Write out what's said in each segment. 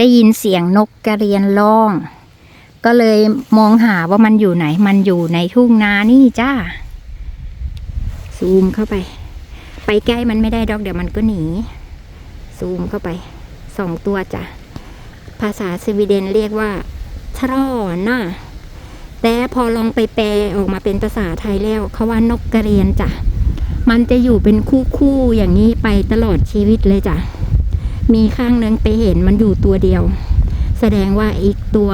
ได้ยินเสียงนกกระเรียนร้อง ก็เลยมองหาว่ามันอยู่ไหน มันอยู่ในทุ่งนานี่จ้า ซูมเข้าไป ไปใกล้มันไม่ได้ดอกเดี๋ยวมันก็หนี ซูมเข้าไป สองตัวจ้ะ ภาษาสวีเดนเรียกว่าทรอน่ะแต่พอลองไปแปลออกมาเป็นภาษาไทยแล้วเขาว่านกกระเรียนจ้ะ มันจะอยู่เป็นคู่ๆอย่างนี้ไปตลอดชีวิตเลยจ้ะ มีข้างนึงไปเห็นมันอยู่ตัวเดียว แสดงว่าอีกตัว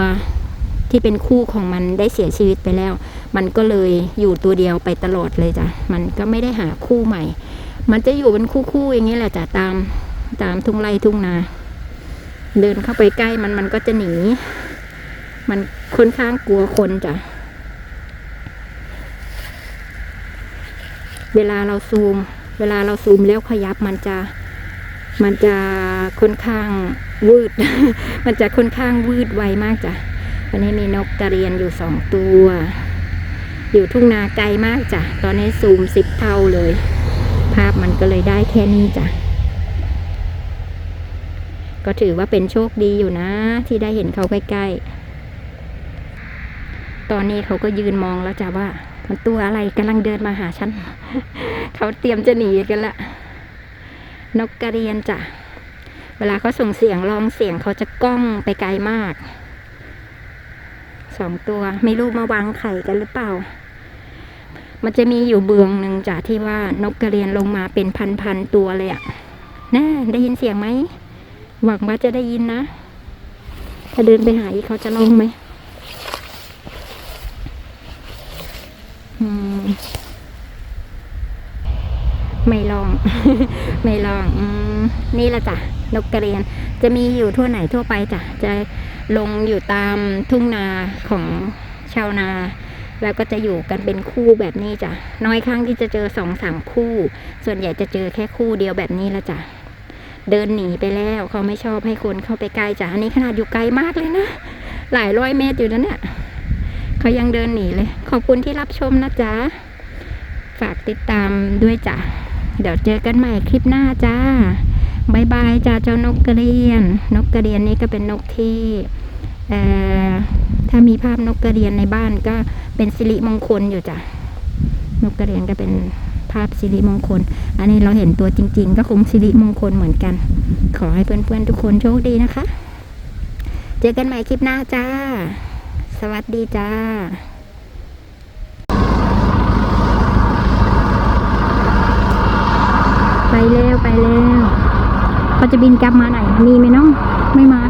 ที่เป็นคู่ของมันได้เสียชีวิตไปแล้ว มันก็เลยอยู่ตัวเดียวไปตลอดเลยจ้ะ มันก็ไม่ได้หาคู่ใหม่ มันจะอยู่เป็นคู่ๆอย่างนี้แหละจ้ะตามตามทุ่งไร่ทุ่งนา เดินเข้าไปใกล้มันมันก็จะหนี มันค่อนข้างกลัวคนจ้ะ เวลาเราซูม เวลาเราซูมแล้วขยับมันจะ มันจะค่อนข้างวืด มันจะค่อนข้างวืดไวมากจ้ะวันนี้มีนกกระเรียนอยู่สองตัว อยู่ทุ่งนาไกลมากจ้ะ ตอนนี้ซูมสิบเท่าเลย ภาพมันก็เลยได้แค่นี้จ้ะ ก็ถือว่าเป็นโชคดีอยู่นะ ที่ได้เห็นเขาใกล้ๆ ตอนนี้เขาก็ยืนมองแล้วจ้ะว่า มันตัวอะไรกำลังเดินมาหาฉัน เขาเตรียมจะหนีกันละ นกกระเรียนจ้ะ เวลาเขาส่งเสียงร้องเสียงเขาจะก้องไปไกลมาก สองตัวไม่รู้มาวางไข่กันหรือเปล่า มันจะมีอยู่เบืองหนึ่งจ้ะที่ว่านกกระเรียนลงมาเป็นพันๆตัวเลยอะน่าได้ยินเสียงไหม หวังว่าจะได้ยินนะ ถ้าเดินไปหาอีกเขาจะลงไหมอืม ไม่ลอง ไม่ลองอนี่ละจ้ะนกกระเรียน จะมีอยู่ทั่วไหนทั่วไปจ้ะจะลงอยู่ตามทุ่งนาของชาวนา แล้วก็จะอยู่กันเป็นคู่แบบนี้จ้ะน้อยครั้งที่จะเจอสองสามคู่ ส่วนใหญ่จะเจอแค่คู่เดียวแบบนี้ละจ้ะเดินหนีไปแล้วเขาไม่ชอบให้คนเข้าไปใกล้จ้ะอันนี้ขนาดอยู่ไกลมากเลยนะหลายร้อยเมตรอยู่นะเนี่ยเขายังเดินหนีเลย ขอบคุณที่รับชมนะจ๊ะ ฝากติดตามด้วยจ้ะ เดี๋ยวเจอกันใหม่คลิปหน้าจ้าบายบายจ้าเจ้านกกระเรียน นกกระเรียนนี่ก็เป็นนกที่ถ้ามีภาพนกกระเรียนในบ้านก็เป็นสิริมงคลอยู่จ้ะนกกระเรียนก็เป็นภาพสิริมงคล อันนี้เราเห็นตัวจริง ๆ ก็คงสิริมงคลเหมือนกัน ขอให้เพื่อนๆทุกคนโชคดีนะคะ เจอกันใหม่คลิปหน้าจ้า สวัสดีจ้า ไปเร็วไปเร็ว เขาจะบินกลับมาไหนมีไหมน้อง ไม่มา